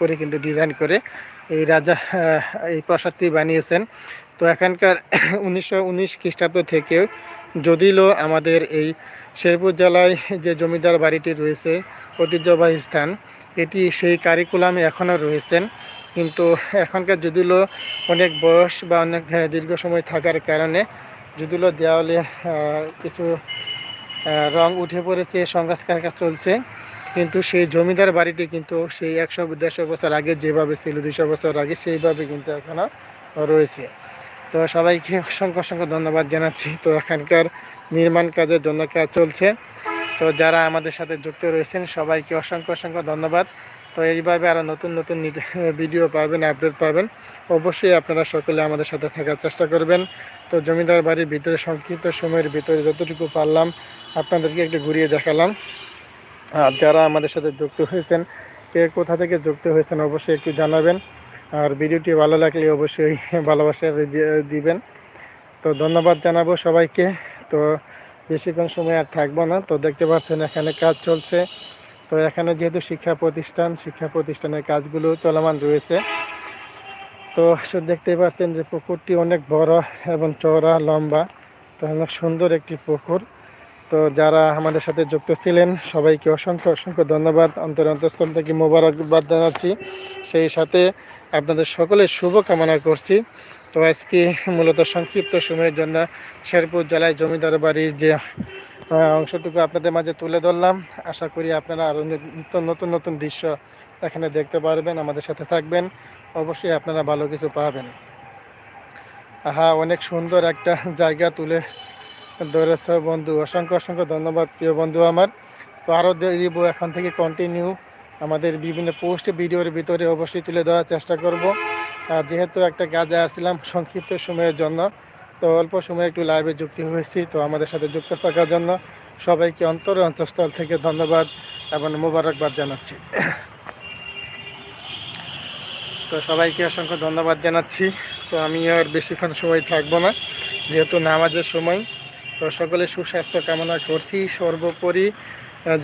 করে কিন্তু ডিজাইন করে এই রাজা এই প্রাসাদটি বানিয়েছেন। তো এখানকার উনিশশো উনিশ খ্রিস্টাব্দ থেকে যদিও আমাদের এই শেরপুর জেলায় যে জমিদার বাড়িটি রয়েছে, ঐতিহ্যবাহী স্থান, এটি সেই কারিকুলামে এখনও রয়েছেন। কিন্তু এখনকার যদিও অনেক বয়স বা অনেক দীর্ঘ সময় থাকার কারণে যদিও দেওয়ালে কিছু রং উঠে পড়েছে, সংস্কার কাজ চলছে। কিন্তু সেই জমিদার বাড়িটি কিন্তু সেই একশো দেড়শো বছর আগে যেভাবে ছিল দুশো বছর আগে সেইভাবে কিন্তু এখনও রয়েছে। তো সবাইকে অসংখ্য অসংখ্য ধন্যবাদ জানাচ্ছি। তো এখানকার নির্মাণ কাজের জন্য কাজ চলছে। তো যারা আমাদের সাথে যুক্ত রয়েছেন, সবাইকে অসংখ্য অসংখ্য ধন্যবাদ। তো এইভাবে আরও নতুন নতুন ভিডিও পাবেন, আপডেট পাবেন। অবশ্যই আপনারা সকলে আমাদের সাথে থাকার চেষ্টা করবেন। তো জমিদার বাড়ির ভিতরে সংক্ষিপ্ত সময়ের ভিতরে যতটুকু পারলাম, আপনাদেরকে একটু ঘুরিয়ে দেখালাম। আর যারা আমাদের সাথে যুক্ত হয়েছেন, কে কোথা থেকে যুক্ত হয়েছেন অবশ্যই একটু জানাবেন। আর ভিডিওটি ভালো লাগলে অবশ্যই ভালোবাসা দিবেন। তো ধন্যবাদ জানাব সবাইকে। তো বেশিক্ষণ সময় আর থাকব না। তো দেখতে পাচ্ছেন এখানে কাজ চলছে। তো এখানে যেহেতু শিক্ষা প্রতিষ্ঠান, শিক্ষা প্রতিষ্ঠানের কাজগুলো চলমান রয়েছে। তো সে দেখতেই পাচ্ছেন যে পুকুরটি অনেক বড় এবং চওড়া, লম্বা। তো অনেক সুন্দর একটি পুকুর। তো যারা আমাদের সাথে যুক্ত ছিলেন, সবাইকে অসংখ্য অসংখ্য ধন্যবাদ। অন্তর অন্তঃস্থল থেকে মোবারকবাদ জানাচ্ছি। সেই সাথে আপনাদের সকলের শুভ কামনা করছি। তো আজকে মূলত সংক্ষিপ্ত সময়ের জন্য শেরপুর জেলায় জমিদার বাড়ির যে অংশটুকু আপনাদের মাঝে তুলে ধরলাম। আশা করি আপনারা আরও নিত্য নতুন নতুন দৃশ্য এখানে দেখতে পারবেন, আমাদের সাথে থাকবেন। অবশ্যই আপনারা ভালো কিছু পাবেন। হ্যাঁ অনেক সুন্দর একটা জায়গা তুলে ধরেছ বন্ধু, অসংখ্য অসংখ্য ধন্যবাদ প্রিয় বন্ধু আমার। তো আরও দিব এখন থেকে কন্টিনিউ আমাদের বিভিন্ন পোস্ট ভিডিওর ভিতরে অবশ্যই তুলে ধরার চেষ্টা করব। আর যেহেতু একটা কাজে আসছিলাম সংক্ষিপ্ত সময়ের জন্য, তো অল্প সময়ে একটু লাইভে যুক্তি হয়েছি, তো আমাদের সাথে যুক্ত থাকার জন্য সবাইকে অন্তর অন্তঃস্থল থেকে ধন্যবাদ এবং মোবারকবাদ জানাচ্ছি। তো সবাইকে অসংখ্য ধন্যবাদ জানাচ্ছি। তো আমি আর বেশিক্ষণ সময় থাকব না, যেহেতু নামাজের সময়। তো সকলে সুস্বাস্থ্য কামনা করছি। সর্বোপরি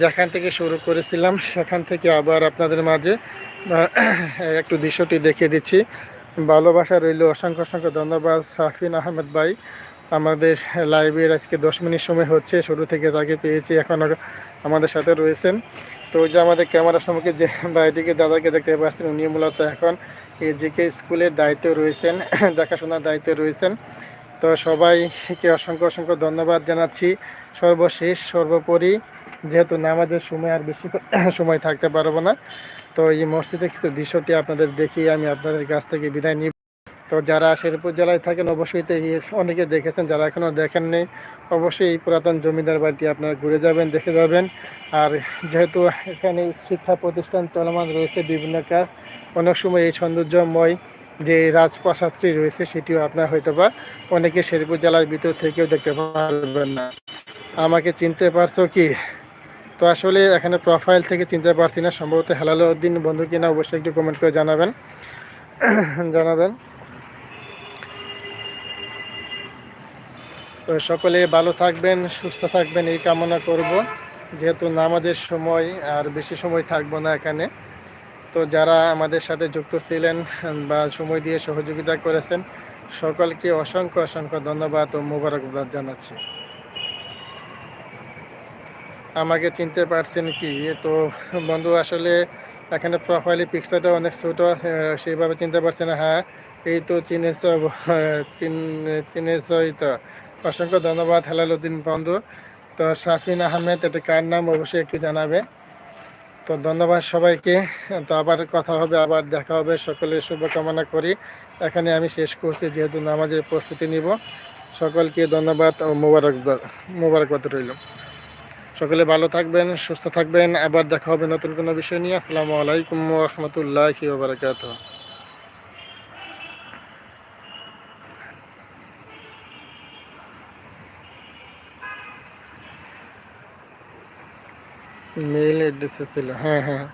যেখান থেকে শুরু করেছিলাম, সেখান থেকে আবার আপনাদের মাঝে একটু দৃশ্যটি দেখিয়ে দিচ্ছি। ভালোবাসা রইল। অসংখ্য অসংখ্য ধন্যবাদ সাফিন আহমেদ ভাই। আমাদের লাইভের আজকে দশ মিনিট সময় হচ্ছে, শুরু থেকে তাকে পেয়েছি এখনও আমাদের সাথে রয়েছেন। তো ওই যে আমাদের ক্যামেরার সম্মুখে যে ভাইটিকে, দাদাকে দেখতে পাচ্ছেন, উনি মূলত এখন এই জিকে স্কুলের দায়িত্বে রয়েছেন, দেখাশোনার দায়িত্বে রয়েছেন। তো সবাইকে অসংখ্য অসংখ্য ধন্যবাদ জানাচ্ছি। সর্বশেষ, সর্বোপরি, যেহেতু নামাজের সময় আর বেশি সময় থাকতে পারব না, তো এই মসজিদের কিছু দৃশ্যটি আপনাদের দেখিয়ে আমি আপনাদের কাছ থেকে বিদায় নিই তো যারা শেরপুর জেলায় থাকেন, অবশ্যই তো অনেকে দেখেছেন, যারা এখনও দেখেননি অবশ্যই এই পুরাতন জমিদার বাড়িটি আপনারা ঘুরে যাবেন, দেখে যাবেন। আর যেহেতু এখানে শিক্ষা প্রতিষ্ঠান চলমান রয়েছে বিভিন্ন কাজ, অনেক সময় এই সৌন্দর্যময় যে রাজপ্রাসাদটি রয়েছে, সেটিও আপনার হয়তো বা অনেকে শেরপুর জেলার ভিতর থেকেও দেখতে পারবেন না। আমাকে চিনতে পারছ কি? তো আসলে এখানে প্রোফাইল থেকে চিনতে পারছি না, সম্ভবত হেলালো উদ্দিন বন্ধু কিনা, অবশ্যই একটু কমেন্ট করে জানাবেন। জানাবেন। তো সকলে ভালো থাকবেন, সুস্থ থাকবেন, এই কামনা করব। যেহেতু নামাজের সময় আর বেশি সময় থাকব না এখানে। তো যারা আমাদের সাথে যুক্ত ছিলেন বা সময় দিয়ে সহযোগিতা করেছেন, সকলকে অসংখ্য অসংখ্য ধন্যবাদ ও মোবারকবাদ জানাচ্ছি। আমাকে চিনতে পারছেন কি? তো বন্ধু, আসলে এখানে প্রোফাইলে পিকচারটা অনেক ছোট সেইভাবে চিনতে পারছে না। হ্যাঁ এই তো চিনেছ, চিন, চিনেছই তো। অসংখ্য ধন্যবাদ হেলালুদ্দিন বন্ধু। তো শাফিন আহমেদ, এটা কার নাম? অবশ্যই একটু জানাবে। তো ধন্যবাদ সবাইকে। তো আবার কথা হবে, আবার দেখা হবে। সকলের শুভকামনা করি। এখানে আমি শেষ করছি, যেহেতু নামাজের প্রস্তুতি নিব। সকলকে ধন্যবাদ ও মোবারকবাদ মোবারকবাদ রইল। সকলে ভালো থাকবেন, সুস্থ থাকবেন। আবার দেখা হবে নতুন কোনো বিষয় নিয়ে। আসসালামু আলাইকুম রহমতুল্লাহ বারকাত মেইল অ্যাড্রেস ছিল হ্যাঁ হ্যাঁ